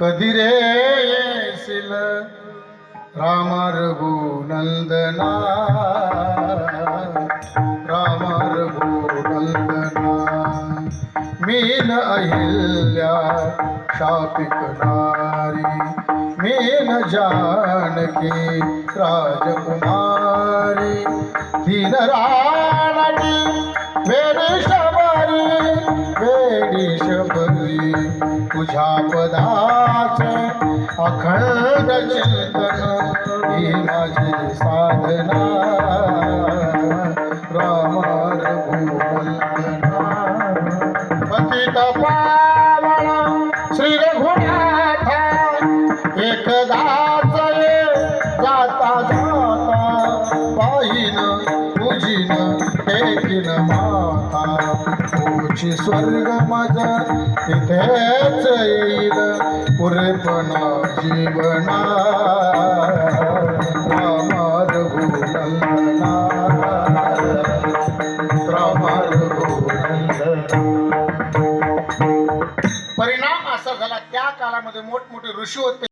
कधी रे येशील? राम रघुनंदना राम रघुनंदना मीन अहिल्या शापिकणारी मीन जानकी राजकुमारी दीन तुझ्या पदाच अखंड चिंतन ही माझी साधना. राम पतित पावन श्री रघुनाथ एकदाच जाता जाता पाहिन तुझीन टेकीन मा तुझी स्वर्ग माझा तिथेच येईल पुरेपण जीवना परिणाम असा झाला त्या काळामध्ये मोठमोठे ऋषी होते